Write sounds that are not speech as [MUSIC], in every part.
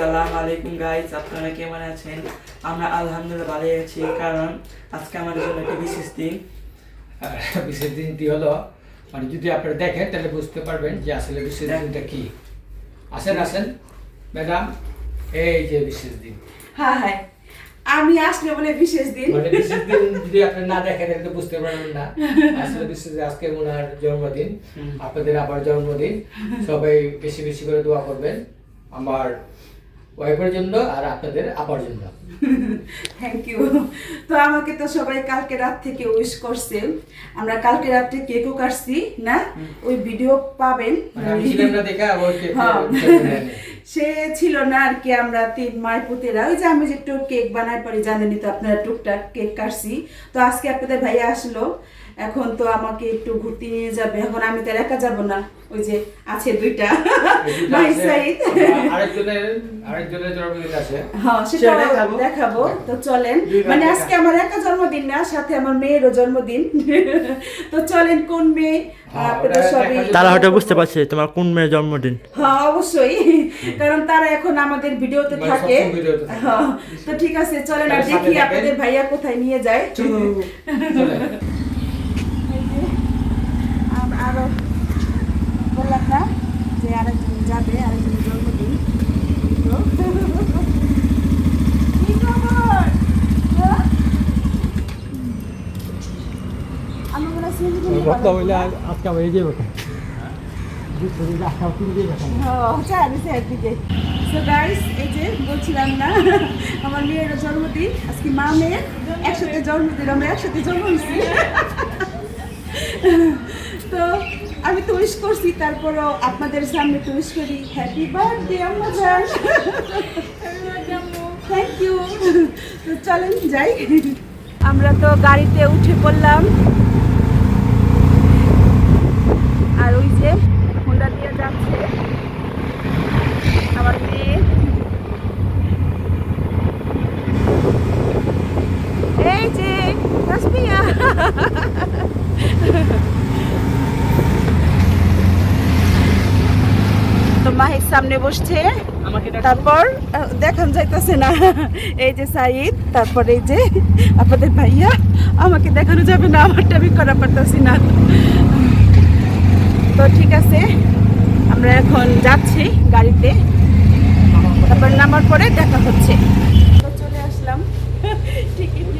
আসসালামু আলাইকুম গাইজ আপনারা কেমন আছেন? আমরা আলহামদুলিল্লাহ ভালো আছি কারণ আজকে আমাদের জন্য একটা বিশেষ দিন। আর বিশেষ দিনটি হলো মানে যদি আপনারা দেখেন তাহলে বুঝতে পারবেন যে আসলে বিশেষ দিনটা কি। আসেন আসেন। ম্যাডাম এই যে বিশেষ দিন। হ্যাঁ হ্যাঁ আমি আসলে বলে বিশেষ দিন। মানে বিশেষ দিন যদি আপনি না দেখেন তাহলে তো বুঝতে পারবেন না। আসলে বিশেষ দিন আজকে ওনার জন্মদিন। আপনাদের আবার জন্মদিন। সবাই বেশি বেশি করে দোয়া করবেন। আমার ওয়াইফের জন্য আর আপনাদের আপার জন্য। থ্যাংক ইউ তো আমাকে তো সবাই কালকে রাত থেকে উইশ করছে। আমরা কালকে রাত্রে কেকও কাটছি না? ওই ভিডিও পাবেন। মানে হ্যাঁ। সে ছিল না আর কি আমরা তিন মায়ের পুতেরা। ওই যে আমি যে একটু কেক বানাই পারি জানেনই তো আপনারা টুকটাক কেক কাটছি। তো আজকে আপনাদের ভাইয়া আসলো। এখন তো আমাকে একটু ঘুরতে নিয়ে যাবে। এখন আমি তো একা যাব না। ওই যে আছে দুইটা। ভাই সাইদ [LAUGHS] আরেকজনের আরেকজনের জন্মদিন আছে। হ্যাঁ সেটা দেখাবো। দেখাবো। তো চলেন। মানে আজকে আমার একা জন্মদিন না সাথে আমার মেয়েরও জন্মদিন। [LAUGHS] তো চলেন কোন মেয়ে? হ্যাঁ, আপনাদের ওটা সবই তারা হয়তো বুঝতে পারছে তোমার কোন মেয়ের জন্মদিন। হ্যাঁ অবশ্যই। কারণ তারা এখন আমাদের ভিডিওতে মানে ভিডিওতে থাকে। হ্যাঁ, তো ঠিক আছে চলেন আর দেখি আপনাদের ভাইয়া কোথায় নিয়ে যায়। [LAUGHS] চলো চলে। আম- আরও বললাম না যে আরেকজন যাবে আরেকজন জন্মদিন তো [LAUGHS] কি খবর? হ্যাঁ? আমার দিয়ে ভালো লাগছে। হ্যাঁ, এই যে বলছিলাম না [LAUGHS] আমার মেয়ের জন্মদিন আজকে মা মেয়ের একসাথে জন্মদিন আমরা একসাথে জন্ম হয়েছি [LAUGHS] তো আমি তো করছি, তারপরও আপনাদের সামনে তো করি। হ্যাপি বার্থডে আম্মা জান। থ্যাংক ইউ তো চলেন যাই। আমরা তো গাড়িতে উঠে পড়লাম। আর ওই যে হোন্ডা দিয়ে যাচ্ছে। আমার মেয়ে এই যে তাসমিয়া তো মাহির সামনে বসছে। তারপর দেখান যাইতেছে না। [LAUGHS] এই যে সাইদ তারপর এই যে আপনাদের ভাইয়া আমাকে দেখানো যাবে না আমারটা আমি করা পারতেছি না। তো ঠিক আছে আমরা এখন যাচ্ছি গাড়িতে। তারপর নামার পরে দেখা হচ্ছে। তো চলে আসলাম। [LAUGHS] টিকিট [LAUGHS]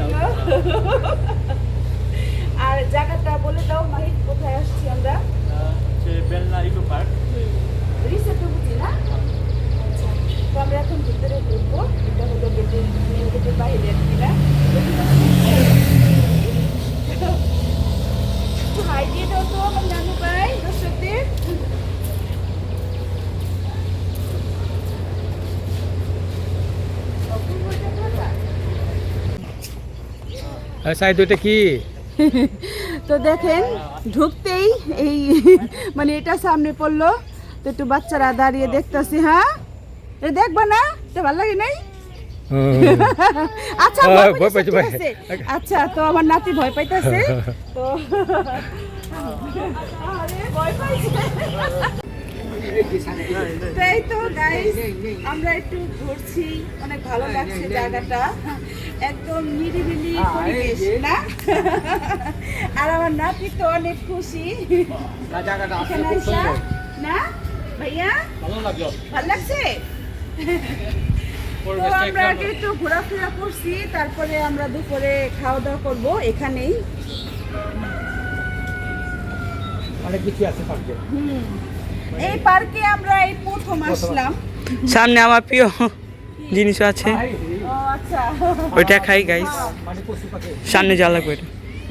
আর জায়গাটা বলে দাও মাহিদ কোথায় আসছি আমরা? বেলনা ইকো পার্ক। রিসেপ্টে না? তো আমরা এখন ভিতরে ঢুকবো। এটা হলো গেটের মেন গেটের হাই দিয়ে দাও তো আমার নানু ভাই দর্শকদের। ওইটা কি? [LAUGHS] তো দেখেন ঢুকতেই এই মানে এটা সামনে পড়ল। তো একটু বাচ্চারা দাঁড়িয়ে দেখতেছি হ্যাঁ? এটা দেখবা না? এটা ভালো লাগে নাই? আচ্ছা ভয়। আচ্ছা তো আমার নাতি ভয় পাইতেছে। তো ভয় পাইছে। তো এই তো গাইস আমরা একটু ঘুরছি। অনেক ভালো লাগছে জায়গাটা। একদম নিরিবিলি পরিবেশ না? আর আমার নাতি তো অনেক খুশি। না? ভাইয়া? ভালো লাগল। ভালো লাগছে? তো আমরা আগে একটু ঘোরাফেরা করছি তারপরে আমরা দুপুরে খাওয়া দাওয়া করব এখানেই। অনেক কিছু আছে পার্কে হুম। এই পার্কে আমরা এই প্রথম আসলাম। সামনে আমার প্রিয় জিনিস আছে। আচ্ছা। ওইটা খাই গাইস মানে পশু পাখি। সামনে যা লাগবে এটা।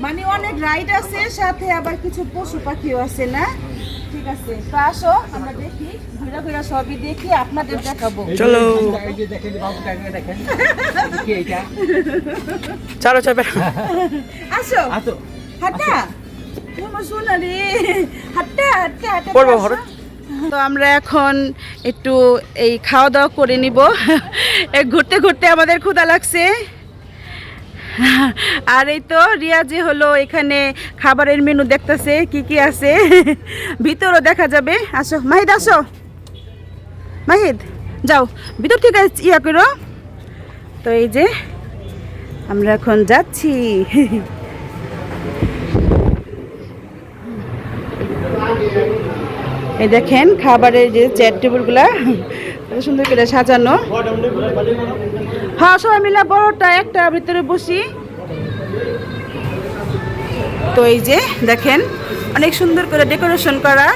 মানে অনেক রাইড আছে সাথে আবার কিছু পশু পাখিও আছে না? ঠিক আছে তো আসো আমরা দেখি ঘুরে ঘুরে সবই দেখি আপনাদের দেখাবো। চলো। এই যে দেখেন বাবু টাইমে দেখেন। [LAUGHS] কি এইটা? চলো চাপে আসো। আসো। হাঁটা। তোমার শোনা রে। হাঁটা হাঁটা হাঁটা পড়ব, আসো। হঠাৎ। তো আমরা এখন একটু এই খাওয়া দাওয়া করে নিব। ঘুরতে ঘুরতে আমাদের ক্ষুধা লাগছে। আর এই তো রিয়া যে হলো এখানে খাবারের মেনু দেখতেছে, কি কি আছে? ভিতরও দেখা যাবে। আসো, মাহিদ আসো। মাহিদ, যাও। ভিতর থেকে ইয়া করো। তো এই যে, আমরা এখন যাচ্ছি। এই দেখেন, খাবারের যে চেয়ার টেবিলগুলা সুন্দর করে সাজানো। হ্যাঁ সবাই মিলে বড়টা একটা ভিতরে বসি। তো এই যে দেখেন, অনেক সুন্দর করে ডেকোরেশন করা।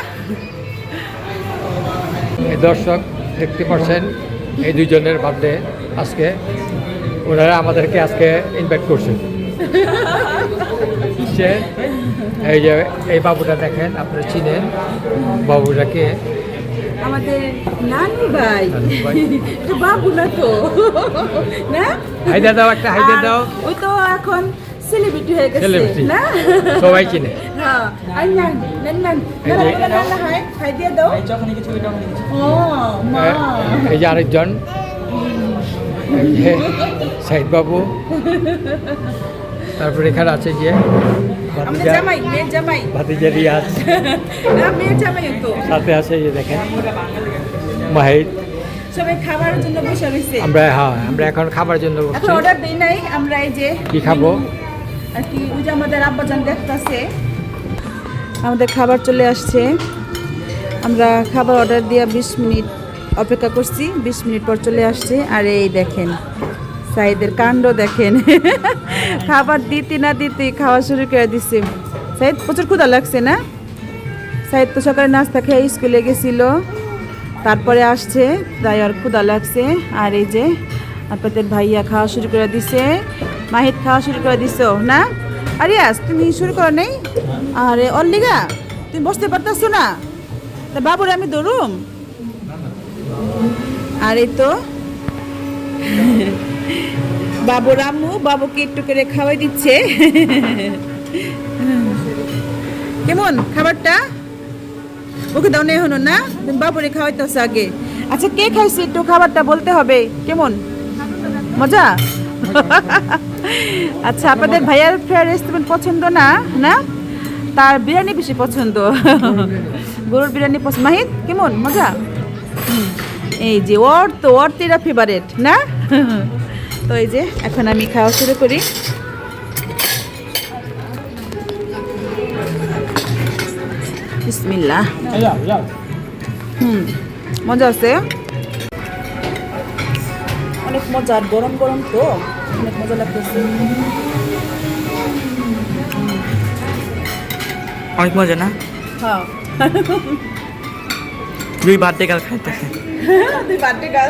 দর্শক, দেখতে পাচ্ছেন, এই দুইজনের বার্থডে আজকে। ওনারা আমাদেরকে আজকে ইনভাইট করছেন এই যে, এই বাবুটা দেখেন, আপনারা চিনেন। বাবুটাকে আমাদের নানু ভাই। নানু বাবু না তো। না? হাইদা দাও একটা হাইদা দাও। তো এখন সেলিব্রিটি হয়ে গেছে না? সবাই চিনে। হ্যাঁ আর নান নান নান। হাই হাই দিয়ে দাও। যখন কিছু কিছু। ও মা। এই যে আরেকজন। সাইদ বাবু তারপরে এখানে আছে যে ভাতিজা রিয়াজ [LAUGHS] সাথে আছে যে দেখেন। মাহিদ সবাই জন্য বসে রয়েছে। আমরা হ্যাঁ আমরা এখন খাবার জন্য এখন অর্ডার দেই নাই আমরা এই যে কি খাব? আর কি ওই যে আমাদের আব্বাজান দেখতাছে। আমাদের খাবার চলে আসছে। আমরা খাবার অর্ডার দিয়ে বিশ মিনিট অপেক্ষা করছি। বিশ মিনিট পর চলে আসছে। আর এই দেখেন সাইদের কাণ্ড দেখেন। খাবার দিতে না দিতে খাওয়া শুরু করে দিচ্ছে সাইদ, প্রচুর ক্ষুধা লাগছে না? সাইদ তো সকালে নাস্তা খেয়ে স্কুলে গেছিল। তারপরে আসছে, তাই আর ক্ষুধা লাগছে। আর এই যে, আপনাদের ভাইয়া খাওয়া শুরু করে দিছে। মাহিত খাওয়া শুরু করে দিছো, না? আরিয়াস তুমি শুরু করো নেই? আরে, অল্লিগা, তুমি বসতে পারতেছো না? তা বাবুরে আমি দৌড়ুম আর এই তো। বাবুর আম্মু বাবুকে একটু করে খাওয়াই দিচ্ছে। কেমন খাবারটা? ওকে দাও নেই এখনও না? তুমি বাবুরে খাওয়াইতেছ আগে। আচ্ছা কে খাইছে একটু খাবারটা বলতে হবে? কেমন? মজা? আচ্ছা আপনাদের ভাইয়ার ফ্রাইড রেস্টুরেন্ট পছন্দ না? না? তার বিরিয়ানি বেশি পছন্দ। গরুর বিরিয়ানি পছন্দ। মাহিদ কেমন? মজা? এই যে ওর তো, ওর তেরা ফেভারেট না? তো এই যে এখন আমি খাওয়া শুরু করি। হুম মজা আছে? অনেক মজা আর গরম গরম তো অনেক মজা লাগতেছে। অনেক মজা না? হ্যাঁ। দুই বার্থডে কাল খাইতেছে। তুই বার্থডে গাল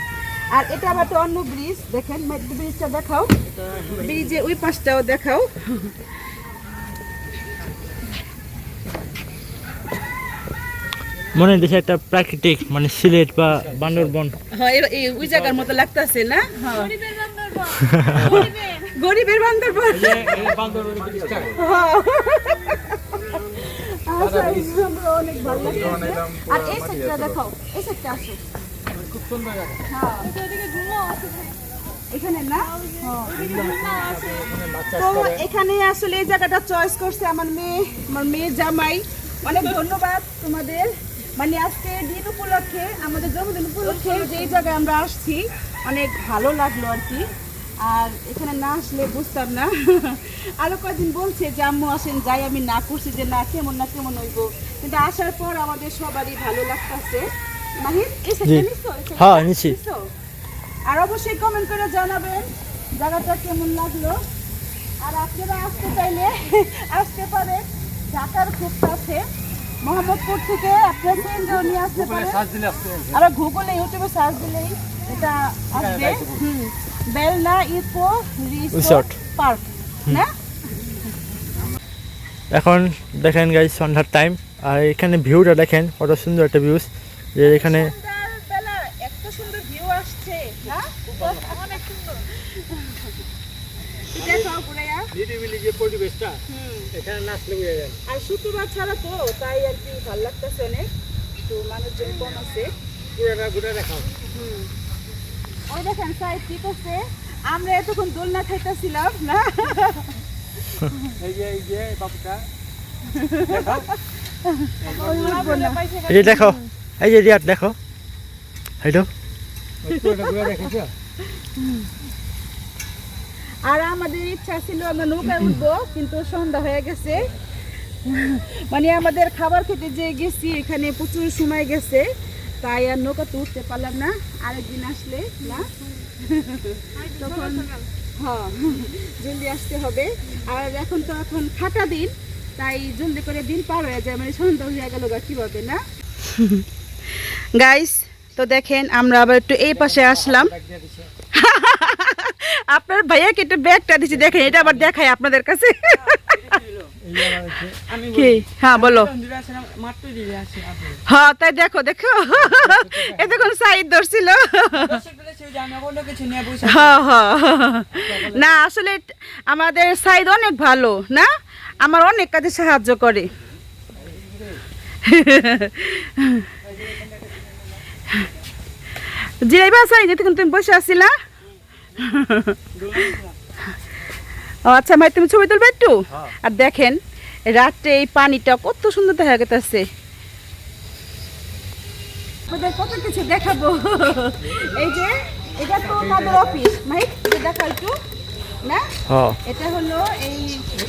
আর এটা আবার তো অন্য ব্রিজ দেখেন ব্রিজটা দেখাও। ব্রিজে ওই পাশটাও দেখাও। মনে দেশে একটা প্রাকৃতিক মানে সিলেট বা বান্দরবন। হ্যাঁ এই ওই জায়গার মতো লাগতাছে না? হ্যাঁ। গরিবের বান্দরবন। [LAUGHS] হ্যাঁ। আচ্ছা, এই সুন্দর, অনেক ভালো লাগতেছে। আর হ্যাঁ। এখানে না। তো এখানে আসলে এই জায়গাটা চয়েস করছে আমার মেয়ে আমার মেয়ে জামাই। অনেক ধন্যবাদ তোমাদের। মানে আজকে দিন উপলক্ষে আমাদের জন্মদিন উপলক্ষে যেই জায়গায় আমরা আসছি অনেক ভালো লাগল আর কি। আর এখানে না আসলে বুঝতাম না। [LAUGHS] আরও কয়েকদিন বলছে যে আম্মু আসেন যাই আমি না করছি যে না কেমন না কেমন হইব। কিন্তু আসার পর আমাদের সবারই ভালো লাগতেছে। সাইডটা হ্যাঁ। নিছো? আর অবশ্যই কমেন্ট করে জানাবেন জায়গাটা কেমন লাগল। আর আপনারা আসতে চাইলে [LAUGHS] আসতে পারেন। ঢাকার খুব কাছে মোহাম্মদপুর থেকে আপনার ট্রেন নিয়ে আসতে পারেন। আর গুগলে ইউটিউবে সার্চ দিলেই এটা আসবে। হুম। বেলনা ইকো রিসোর্ট পার্ক না? এখন দেখেন গাই সন্ধ্যার টাইম আর এখানে ভিউটা দেখেন কত সুন্দর একটা ভিউজ যে এখানে এত সুন্দর ভিউ আসছে। না অনেক সুন্দর। দেখাও নিরিবিলি যে পরিবেশটা হুম। এখানে নাচলে আর শুক্রবার ছাড়া তো তাই আর কি ভালো লাগতেছে অনেক। তো মানুষজন কম আছে। ঘুরে ঘুরে দেখাও। ওই দেখেন সাইড কি করছে? আমরা এতক্ষণ দোলনা খাইতেছিলাম না? এই যে এই যে বাবুটা। না। দেখো এই যে রিয়াদ, দেখো। দেখেছ আর আমাদের ইচ্ছা ছিল আমরা নৌকায় উঠবো, কিন্তু সন্ধ্যা হয়ে গেছে। মানে আমাদের খাবার খেতে যে গেছি, এখানে প্রচুর সময় গেছে, তাই আর নৌকাতে উঠতে পারলাম না। আরেকদিন আসলে, না? তখন হ্যাঁ জলদি আসতে হবে। আর এখন তো এখন ফাঁকা দিন, তাই জলদি করে দিন পার হয়ে যায় মানে সন্ধ্যা হয়ে গেল কীভাবে, না? গাইস তো দেখেন আমরা আবার একটু এই পাশে আসলাম। [LAUGHS] আপনার ভাইয়াকে একটু ব্যাগটা দিচ্ছি দেখেন এটা আবার দেখাই আপনাদের কাছে। কি? হ্যাঁ বলো। হ্যাঁ তাই দেখো দেখো। এ দেখুন সাইড ধরছিল। হ্যাঁ হ্যাঁ। না আসলে আমাদের সাইড অনেক ভালো না? আমার অনেক কাজে সাহায্য করে। জিরাইবা সাইড এতক্ষণ তুমি বসে আসছিলা ও আচ্ছা ভাই তুমি ছবি তুলবে একটু? আর দেখেন রাত্রে এই পানিটা কত সুন্দর দেখা গেছে কত কিছু দেখাবো? এই যে এটা তো আমাদের অফিস মাইক দেখা একটু। না? হ্যাঁ। এটা হলো এই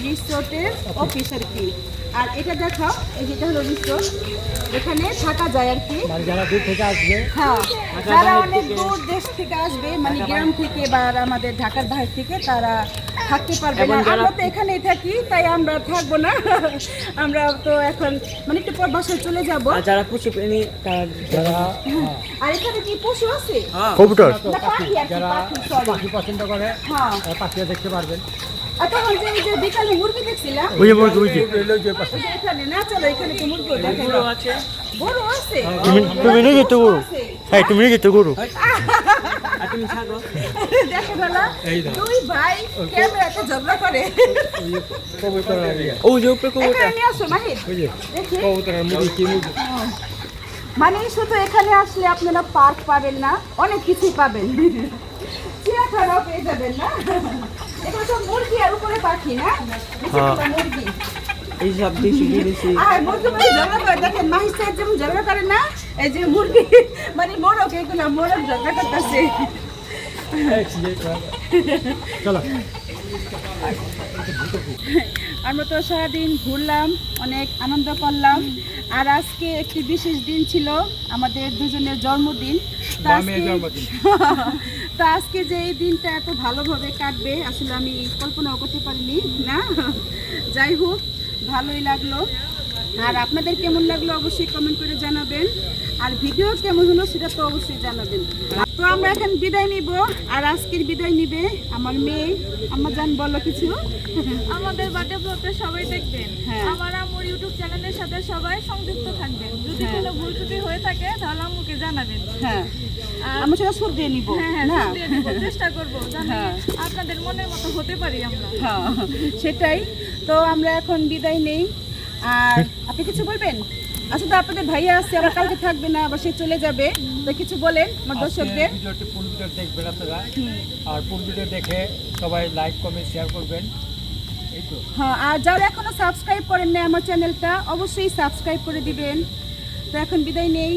রিসোর্টের অফিস আর কি আর এটা দেখাও এই যেটা হলো রিসোর্ট এখানে থাকা যায় আর কি। মানে যারা দূর থেকে আসবে হ্যাঁ যারা অনেক দূর দেশ থেকে আসবে মানে গ্রাম থেকে বা আমাদের ঢাকার বাইরে থেকে তারা থাকতে পারবে না। আমরা তো এখানেই থাকি তাই আমরা থাকব না। [LAUGHS] আমরা তো এখন মানে একটু পর বাসায় চলে যাব। যারা পশু প্রেমী তারা যারা আর এখানে কি পশু আছে? হ্যাঁ কবুতর। পাখি যারা পাখি, পছন্দ করে হ্যাঁ। পাখিও দেখতে পারবেন। আর তখন যে এই যে বিকালে মুরগি দেখছিলাম। ওই যে মুরগি ওই যে। এই হলো যে পাশে। ওই যে এখানে না চলো এখানে তো গরু তুমি তুমি হ্যাঁ তুমি নিয়ে যেতে গরু। তুমি দেখো দাও। দুই ভাই ক্যামেরাতে ঝগড়া করে। কবুতর ও যে উপরে কবুতর নিয়ে আসো মাহির। দেখি। কবুতরের মুরগি কি মুরগি মানে শুধু এখানে আসলে আপনারা পার্ক পাবেন না অনেক কিছুই পাবেন। চিড়িয়াখানাও পেয়ে যাবেন না? এখানে সব মুরগি আর উপরে পাখি না মুরগি। এই সব দেশি বিদেশি আর মানে ঝগড়া করে দেখেন মাহির সাহেব যেমন ঝগড়া করে না এই যে মুরগি মানে মোরগ এগুলো মোরগ ঝগড়া করতেছে। চলো। আমরা তো সারাদিন ঘুরলাম অনেক আনন্দ করলাম। আর আজকে একটি বিশেষ দিন ছিল আমাদের দুজনের জন্মদিন। তো আজকে- জন্মদিন। [LAUGHS] তো আজকে যে এই দিনটা এত ভালোভাবে কাটবে আসলে আমি কল্পনাও করতে পারিনি না? যাই হোক ভালোই লাগল। আর আপনাদের কেমন লাগল অবশ্যই কমেন্ট করে জানাবেন। আর ভিডিও কেমন হলো সেটা তো অবশ্যই জানাবেন। তো আমরা এখন বিদায় নিব। আর আজকের বিদায় নিবে আমার মেয়ে। আমার জান বলো কিছু। আমাদের বার্থডে ব্লগটা সবাই দেখবেন। হ্যাঁ। আমার ইউটিউব চ্যানেলের সাথে সবাই সংযুক্ত থাকবেন। যদি হ্যাঁ। কোনো ভুল ত্রুটি হয়ে থাকে তাহলে আমাকে জানাবেন। হ্যাঁ। আমরা সেটা সুর দিয়ে নিব। হ্যাঁ হ্যাঁ চেষ্টা করব। আপনাদের মনের মতো হতে পারি আমরা। সেটাই। তো আমরা এখন বিদায় নেই। আর আপনি কিছু বলবেন? আচ্ছা তো আপনাদের ভাইয়া আসছে আবার কালকে থাকবে না আবার সে চলে যাবে। তো কিছু বলেন আমার দর্শকদের। ভিডিওটি ফুল ভিডিও দেখবেন আপনারা। আর ফুল ভিডিও দেখে সবাই লাইক কমেন্ট শেয়ার করবেন। হ্যাঁ আর যারা এখনও সাবস্ক্রাইব করেন না আমার চ্যানেলটা অবশ্যই সাবস্ক্রাইব করে দিবেন। তো এখন বিদায় নেই।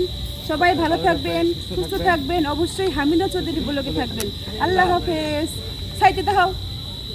সবাই ভালো থাকবেন সুস্থ থাকবেন। অবশ্যই হামিদা চৌধুরী ব্লগে থাকবেন। আল্লাহ হাফেজ। সাইতে দাও।